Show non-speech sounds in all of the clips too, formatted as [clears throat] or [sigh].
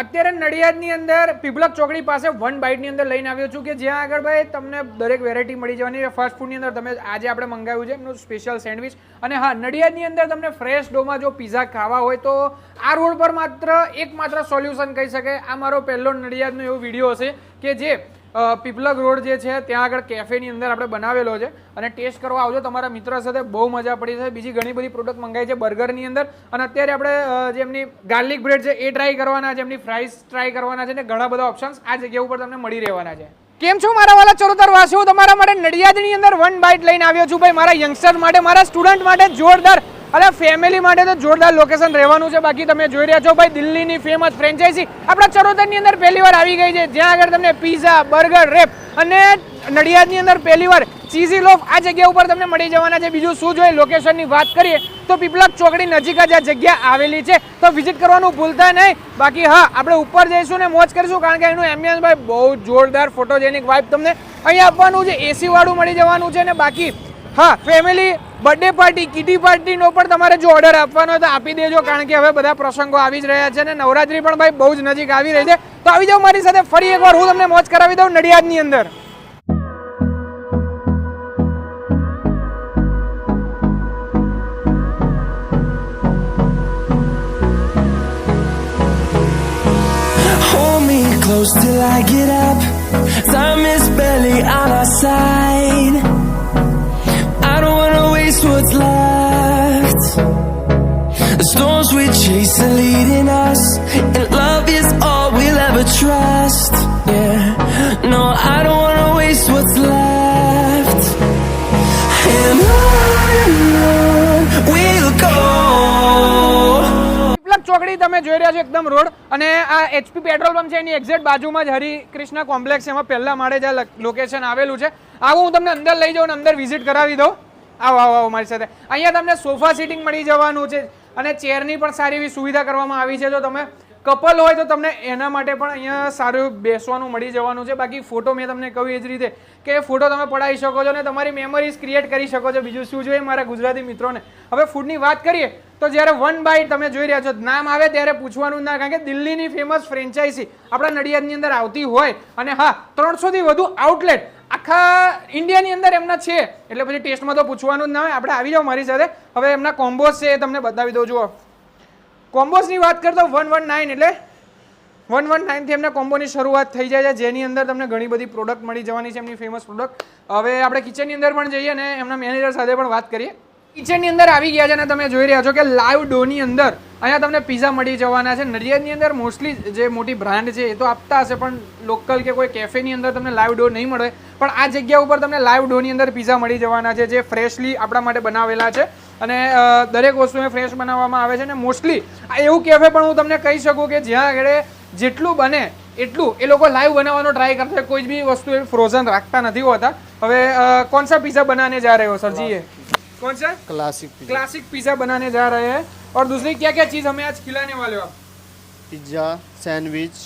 અત્યારે નડિયાદની અંદર પીપલક ચોકડી પાસે વન બાઇટની અંદર લઈને આવ્યો છું કે જ્યાં આગળ ભાઈ તમને દરેક વેરાયટી મળી જવાની છે. ફાસ્ટ ફૂડની અંદર તમે આજે આપણે મંગાવ્યું છે, એમનું સ્પેશિયલ સેન્ડવિચ અને હા, નડિયાદની અંદર તમને ફ્રેશ ડોમાં જો પીઝા ખાવા હોય તો આ રોડ પર માત્ર, એકમાત્ર સોલ્યુશન કહી શકે આ મારો પહેલો નડિયાદનો એવો વીડિયો હશે કે જે પીપલક રોડ જે છે, ત્યાં આગળ કેફેની અંદર આપણે બનાવેલો છે. અને ટેસ્ટ કરવા આવજો, તમારા મિત્ર સાથે બહુ મજા પડી છે. બીજી ઘણી બધી પ્રોડક્ટ મંગાવી છે બર્ગરની અંદર. અને અત્યારે આપણે જેમની ગાર્લિક બ્રેડ છે, એ ટ્રાય કરવાના છે એમની ફ્રાઈસ ટ્રાય કરવાના છે ને ઘણા બધા ઓપ્શન્સ આ જગ્યા ઉપર તમને મળી રહેવાના છે. કેમ છો મારા વાલા ચરોતર વાસીઓ? તમારા માટે નડિયાદની અંદર વન બાઇટ લઈને આવ્યો છું. ભાઈ, મારા યંગસ્ટર માટે, મારા સ્ટુડન્ટ માટે જોરદાર અરે ફેમિલી માટે તો જોરદાર લોકેશન રહેવાનું છે. બાકી તમે જોઈ રહ્યા છો, ભાઈ, દિલ્હીની ફેમસ ફ્રેન્ચાઇઝી આપણા ચરોતરની અંદર પહેલી વાર આવી ગઈ છે. જ્યાં આગળ તમને પીઝા બર્ગર રેપ અને નડિયાદની અંદર પહેલી વાર ચીઝી લોફ આ જગ્યા ઉપર તમને મળી જવાના છે. બીજું શું જોઈએ? લોકેશનની વાત કરીએ, તો પીપલક ચોકડી નજીક જ આ જગ્યા આવેલી છે. તો વિઝિટ કરવાનું ભૂલતા નહીં. બાકી હા, આપણે ઉપર જઈશું ને મોજ કરીશું, કારણ કે એનું એમ્બિયન્સ ભાઈ, બહુ જોરદાર ફોટોજેનિક વાઇબ તમને અહીંયા આપવાનું છે. એસી વાળું મળી જવાનું છે ને બાકી હા ફેમિલી બર્થડે પાર્ટી, કિટી પાર્ટીનો પણ તમારે જો ઓર્ડર આપવાનો હોય તો આપી દેજો, કારણ કે હવે બધા પ્રસંગો આવી જ રહ્યા છે અને નવરાત્રી પણ ભાઈ બહુ જ નજીક આવી રહી છે તો આવી જાઓ મારી સાથે ફરી એકવાર, હું તમને મોજ કરાવી દઉં નડિયાદની અંદર close till I get up. Time is barely on our side. The storms we chase are leading us, and love is all we'll ever trust. Yeah, no, I don't wanna waste what's left. And on we'll go. ચોકડી તમે જોઈ રહ્યા છો એકદમ road અને આ HP petrol pump છે એની exact બાજુમાં જ હરિકૃષ્ણ કોમ્પ્લેક્સ એમાં પહેલા માળે જ લોકેશન આવેલું છે આવું હું તમને અંદર લઈ જાઉં અને અંદર વિઝિટ કરાવી દઉં આવો આવો આવો, મારી સાથે. અહીંયા તમને સોફા સીટિંગ મળી જવાનું છે અને ચેરની પણ સારી એવી સુવિધા કરવામાં આવી છે. જો તમે કપલ હોય તો તમને એના માટે પણ અહીંયા સારું બેસવાનું મળી જવાનું છે. બાકી ફોટો મેં તમને કહ્યું એ જ રીતે કે ફોટો તમે પડાવી શકો છો અને તમારી મેમરીઝ ક્રિએટ કરી શકો છો. બીજું શું જોઈએ મારા ગુજરાતી મિત્રોને? હવે ફૂડની વાત કરીએ તો જ્યારે વન બાઈટ તમે જોઈ રહ્યા છો, નામ આવે ત્યારે પૂછવાનું ના, કારણ કે દિલ્હીની ફેમસ ફ્રેન્ચાઇઝી આપણા નડિયાદની અંદર આવતી હોય અને હા, ત્રણસોથી વધુ આઉટલેટ આખા ઇન્ડિયાની અંદર એમના છે. એટલે પછી ટેસ્ટમાં તો પૂછવાનું જ ના હોય. આપણે આવી જાઓ મારી સાથે. હવે એમના કોમ્બોસ છે એ તમને બતાવી દઉં. જુઓ. કોમ્બોસની વાત કરતો વન વન નાઇન એટલે વન વન નાઇનથી એમના કોમ્બોની શરૂઆત થઈ જાય છે. જેની અંદર તમને ઘણી બધી પ્રોડક્ટ મળી જવાની છે, એમની ફેમસ પ્રોડક્ટ હવે આપણે કિચનની અંદર પણ જઈએ અને એમના મેનેજર સાથે પણ વાત કરીએ. કિચનની અંદર આવી ગયા છે અને તમે જોઈ રહ્યા છો કે લાઈવ ડોની અંદર અહીંયા તમને પીઝા મળી જવાના છે. નડિયાદની અંદર મોસ્ટલી જે મોટી બ્રાન્ડ છે એ તો આપતા હશે પણ લોકલ કે કોઈ કેફેની અંદર તમને લાઈવ ડો નહીં મળે. પણ આ જગ્યા ઉપર તમને લાઈવ ડોની અંદર પીઝા મળી જવાના છે જે ફ્રેશલી આપણા માટે બનાવેલા છે. અને દરેક વસ્તુ એ ફ્રેશ બનાવવામાં આવે છે અને મોસ્ટલી આ એવું કેફે પણ હું તમને કહી શકું કે જ્યાં આગળ જેટલું બને એટલું એ લોકો લાઈવ બનાવવાનો ટ્રાય કરશે. કોઈ બી વસ્તુ એ ફ્રોઝન રાખતા નથી હોતા. હવે કોણ સા પીઝા બનાને જા રહ્યો સરજી એ સા? ક્લાસિક ક્લાસિક પીઝા બનાને જા રહે હૈ. और दूसरी क्या क्या चीज़ हमें आज खिलाने वाले हो आप पिज्जा सैंडविच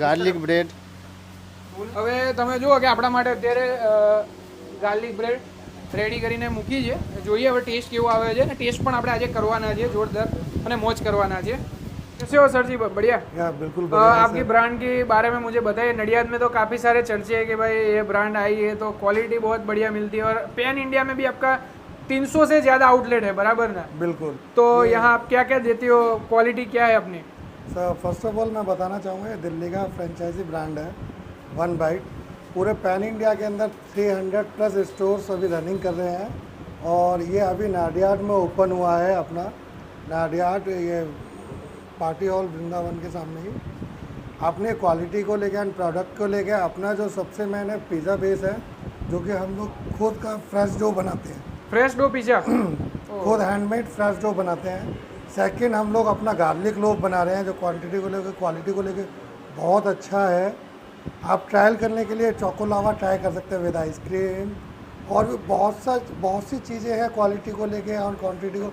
गार्लिक ब्रेड હવે તમે જુઓ કે આપણા માટે અત્યારે ગાર્લિક બ્રેડ રેડી કરીને મૂકી છે જોઈએ હવે ટેસ્ટ કેવો આવે છે અને ટેસ્ટ પણ આપણે આજે કરવાના છે જોરદાર અને મોજ કરવાના છે कैसे हो सर जी बढ़िया या बिल्कुल अ, आपकी ब्रांड के बारे में मुझे बताइए नडियाद में तो काफ़ी सारे चर्चे हैं कि भाई ये ब्रांड आई है तो क्वालिटी बहुत बढ़िया मिलती है और पैन इंडिया में भी आपका 300 से ज़्यादा आउटलेट है बराबर ना? बिल्कुल। तो यहाँ आप क्या क्या देती हो? क्वालिटी क्या है अपनी? सर फ़र्स्ट ऑफ़ ऑल मैं बताना चाहूँगा ये दिल्ली का फ्रेंचाइजी ब्रांड है वन बाइट पूरे पैन इंडिया के अंदर 300 प्लस स्टोर्स अभी रनिंग कर रहे हैं। और ये अभी नाडियाड में ओपन हुआ है अपना। नाडियाड ये पार्टी हॉल वृंदावन के सामने ही। अपने क्वालिटी को लेकर एंड प्रोडक्ट को लेकर अपना जो सबसे मेन है पिज़्ज़ा बेस है जो कि हम लोग खुद का फ्रेश जो बनाते हैं। Fresh dough pizza. [clears throat] खुद हैंडमेड फ्रेश डो बनाते हैं। सेकंड हम लोग अपना गार्लिक लोफ बना रहे हैं जो क्वांटिटी को लेकर क्वालिटी को लेकर बहुत अच्छा है। आप ट्रायल करने के लिए चोको लावा ट्राई कर सकते हैं विद आइसक्रीम और भी बहुत सा बहुत सी चीज़ें हैं क्वालिटी को लेके और क्वांटिटी को।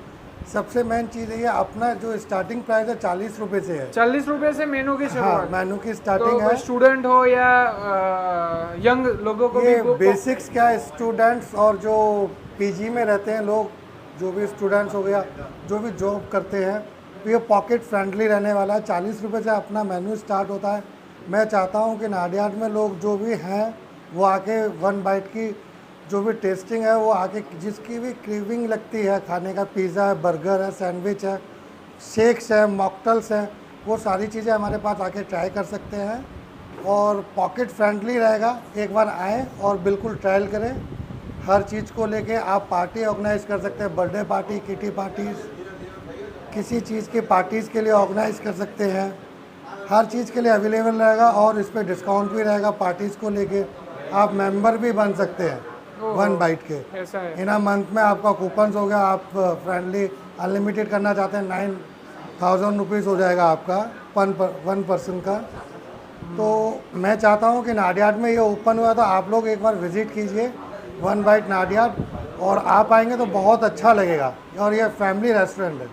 सबसे मेन चीज़ ये है अपना जो स्टार्टिंग प्राइस है चालीस रुपये से है। चालीस रुपये से मेनू की हाँ मेनू की स्टार्टिंग तो है। स्टूडेंट हो या आ, यंग लोगों को ये भी बेसिक्स क्या है? स्टूडेंट्स और जो पीजी में रहते हैं लोग, जो भी स्टूडेंट्स हो गया, जो भी जॉब करते हैं तो ये पॉकेट फ्रेंडली रहने वाला है। चालीस रुपये से अपना मेन्यू स्टार्ट होता है। मैं चाहता हूँ कि नाडियाड में लोग जो भी हैं, वो आके वन बाइट की जो भी टेस्टिंग है, वो आके जिसकी भी क्रीविंग लगती है, खाने का पिज़्ज़ा है बर्गर है सैंडविच है शेक्स है मॉकटल्स हैं, वो सारी चीज़ें हमारे पास आके ट्राई कर सकते हैं। और पॉकेट फ्रेंडली रहेगा। एक बार आएँ और बिल्कुल ट्रायल करें। हर चीज़ को लेके आप पार्टी ऑर्गेनाइज कर सकते हैं बर्थडे पार्टी किटी पार्टीज़ किसी चीज़ की पार्टीज़ के लिए ऑर्गेनाइज कर सकते हैं। हर चीज़ के लिए अवेलेबल रहेगा और इस पर डिस्काउंट भी रहेगा पार्टीज़ को लेके। आप मेंबर भी बन सकते हैं वन बाइट के। है। मंथ में आपका कूपन्स हो गया आप फ्रेंडली अनलिमिटेड करना चाहते हैं नाइन थाउज़ेंड रुपीज़ हो जाएगा आपका वन पर, वन पर्सन का। तो मैं चाहता हूँ कि नाडियाड में ये ओपन हुआ तो आप लोग एक बार विज़िट कीजिए। वन बाइट नाडियाड और आप आएंगे तो बहुत अच्छा लगेगा और ये फैमिली रेस्टोरेंट है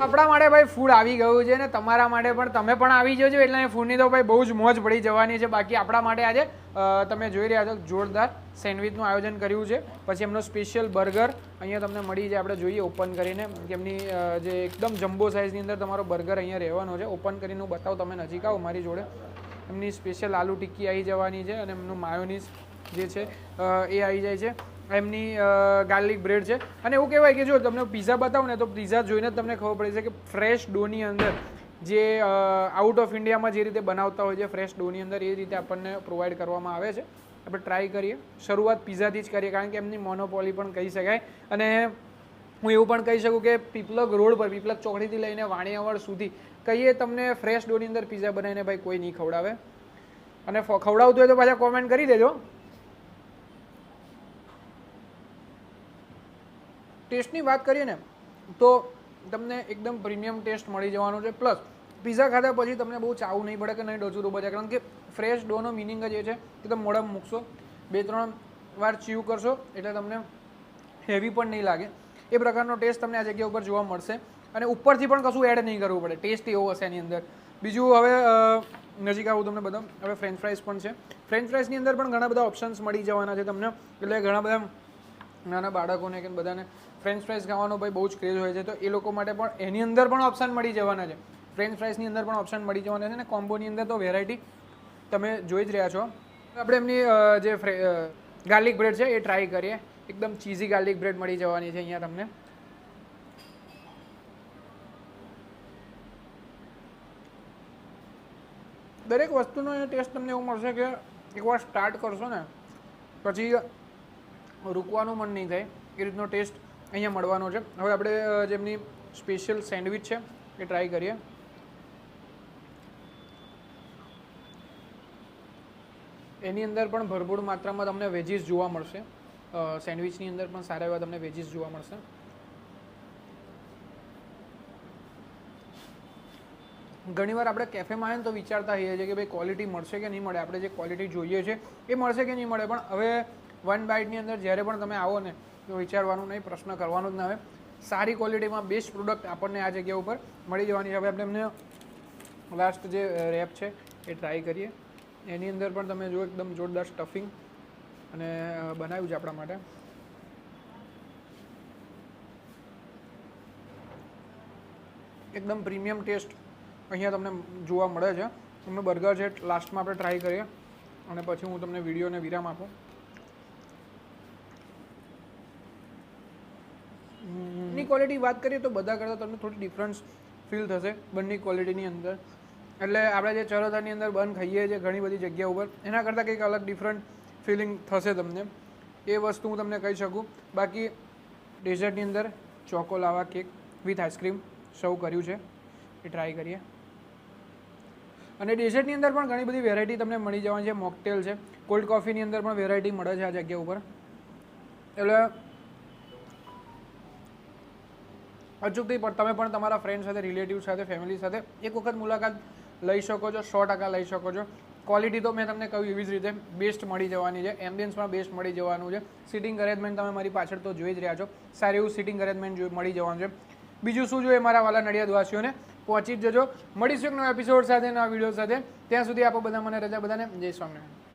આપણા માટે ભાઈ ફૂડ આવી ગયું છે ને તમારા માટે પણ તમે પણ આવી જજો એટલે અહીં ફૂડની તો ભાઈ બહુ જ મોજ પડી જવાની છે બાકી આપણા માટે આજે અ, તમે જોઈ રહ્યા છો જોરદાર સેન્ડવિચનું આયોજન કર્યું છે પછી એમનો સ્પેશિયલ બર્ગર અહીંયા તમને મળી જાય આપણે જોઈએ ઓપન કરીને કેમની અ, જે એકદમ જમ્બો સાઇઝની અંદર તમારો બર્ગર અહીંયા રહેવાનો છે ઓપન કરીને હું બતાવું તમે નજીક આવો મારી જોડે એમની સ્પેશિયલ આલુ ટિક્કી આવી જવાની છે અને એમનું માયોનીઝ જે છે એ આવી જાય છે. એમની ગાર્લિક બ્રેડ છે. અને એવું કહેવાય કે જો તમને પિઝા બતાવું ને તો પિઝા જોઈને તમને ખબર પડે છે કે ફ્રેશ ડોની અંદર જે આઉટ ઓફ ઇન્ડિયામાં જે રીતે બનાવતા હોય છે ફ્રેશ ડોની અંદર એ રીતે આપણને પ્રોવાઈડ કરવામાં આવે છે. આપણે ટ્રાય કરીએ. શરૂઆત પીઝાથી જ કરીએ, કારણ કે એમની મોનોપોલી પણ કહી શકાય. અને હું એવું પણ કહી શકું કે પીપલગ રોડ પર પીપલગ ચોકડીથી લઈને વાણિયાવાડ સુધી કહીએ તમને ફ્રેશ ડોની અંદર પિઝા બનાવીને ભાઈ કોઈ નહીં ખવડાવે. અને ખવડાવતું હોય તો પાછા કોમેન્ટ કરી દેજો. ટેસ્ટની વાત કરીએ ને, તો તમને એકદમ પ્રીમિયમ ટેસ્ટ મળી જવાનો છે. પ્લસ, પિઝા ખાધા પછી તમને બહુ ચાવું નહીં પડે કે નહીં ડોચું બચે કારણ કે ફ્રેશ ડોનો મિનિંગ જ એ છે કે તમે મોઢામાં મૂકશો, બે ત્રણ વાર ચીવ કરશો, એટલે તમને હેવી પણ નહીં લાગે. એ પ્રકારનો ટેસ્ટ તમને આ જગ્યા ઉપર જોવા મળશે. અને ઉપરથી પણ કશું એડ નહીં કરવું પડે. ટેસ્ટ એવો હશે એની અંદર. બીજું હવે નજીક આવું તમને બધા હવે ફ્રેન્ચ ફ્રાઈઝ પણ છે. ફ્રેન્ચ ફ્રાઈઝની અંદર પણ ઘણા બધા ઓપ્શન્સ મળી જવાના છે તમને. એટલે ઘણા બધા નાના બાળકોને કે બધાને ફ્રેન્ચ ફ્રાઈઝ ખાવાનો ભાઈ બહુ જ ક્રેઝ હોય છે. તો એ લોકો માટે પણ એની અંદર પણ ઓપ્શન મળી જવાના છે. ફ્રેન્ચ ફ્રાઈઝની અંદર પણ ઓપ્શન મળી જવાના છે અને કોમ્બોની અંદર તો વેરાયટી તમે જોઈ જ રહ્યા છો. આપણે એમની જે ગાર્લિક બ્રેડ છે એ ટ્રાય કરીએ. એકદમ ચીઝી ગાર્લિક બ્રેડ મળી જવાની છે અહીંયા તમને. દરેક વસ્તુનો ટેસ્ટ તમને એવું મળશે કે એકવાર સ્ટાર્ટ કરશો ને, પછી રૂકવાનું મન નહીં થાય. એ રીતનો ટેસ્ટ અહીંયા મળવાનો છે. હવે આપણે જેમની સ્પેશિયલ સેન્ડવિચ છે, એ ટ્રાય કરીએ. એની અંદર પણ ભરપૂર માત્રામાં તમને વેજીસ જોવા મળશે. સેન્ડવિચની અંદર પણ સારા એવા તમને વેજીસ જોવા મળશે. ઘણીવાર આપણે કેફેમાં આવીએ તો વિચારતા હોઈએ છીએ કે ભાઈ ક્વોલિટી મળશે કે નહીં મળે. આપણે જે ક્વોલિટી જોઈએ છે, એ મળશે કે નહીં મળે. પણ હવે વન બાઇટની અંદર જ્યારે પણ તમે આવો ને વિચારવાનું નહીં, પ્રશ્ન કરવાનો જ ના આવે સારી ક્વોલિટીમાં બેસ્ટ પ્રોડક્ટ આપણને આ જગ્યા ઉપર મળી જવાની હવે આપણે એમને લાસ્ટ જે રેપ છે એ ટ્રાય કરીએ. એની અંદર પણ તમે જો એકદમ જોરદાર સ્ટફિંગ અને બનાવ્યું છે આપણા માટે. એકદમ પ્રીમિયમ ટેસ્ટ અહીંયા તમને જોવા મળે છે. તમને બર્ગર છે લાસ્ટમાં આપણે ટ્રાય કરીએ. અને પછી હું તમને વિડીયોને વિરામ આપું. ની ક્વોલિટી વાત કરીએ તો બધા કરતાં તમને થોડી ડિફરન્સ ફીલ થશે બંને ક્વોલિટીની અંદર. એટલે આપણે જે ચરોતરની અંદર બન ખાઈએ છીએ ઘણી બધી જગ્યા ઉપર, એના કરતાં કંઈક અલગ ડિફરન્ટ ફિલિંગ થશે તમને. એ વસ્તુ હું તમને કહી શકું. બાકી ડેઝર્ટની અંદર ચોકો લાવા કેક વિથ આઈસ્ક્રીમ સર્વ કર્યું છે. એ ટ્રાય કરીએ. અને ડેઝર્ટની અંદર પણ ઘણી બધી વેરાયટી તમને મળી જવાની છે. મોકટેલ છે. કોલ્ડ કોફીની અંદર પણ વેરાયટી મળે છે આ જગ્યા ઉપર. એટલે અચૂકથી, પણ તમે પણ તમારા ફ્રેન્ડ સાથે રિલેટિવ સાથે ફેમિલી સાથે એક વખત મુલાકાત લઈ શકો છો, સો ટકા લઈ શકો છો. ક્વોલિટી તો મેં તમને કહ્યું એવી જ રીતે બેસ્ટ મળી જવાની છે એમ્બિયન્સ પણ બેસ્ટ મળી જવાનું છે. સિટિંગ અરેન્જમેન્ટ તમે મારી પાછળ તો જોઈ જ રહ્યા છો. સારું એવું સિટિંગ અરેન્જમેન્ટ મળી જવાનું છે. બીજું શું જોઈએ મારા વાલા નડિયાદવાસીઓને? પહોંચી જ જજો. મળીશું એક નવા એપિસોડ સાથે, નવા વીડિયો સાથે. ત્યાં સુધી આપો બધા મને રજા, બધાને જય સ્વામિનારાયણ.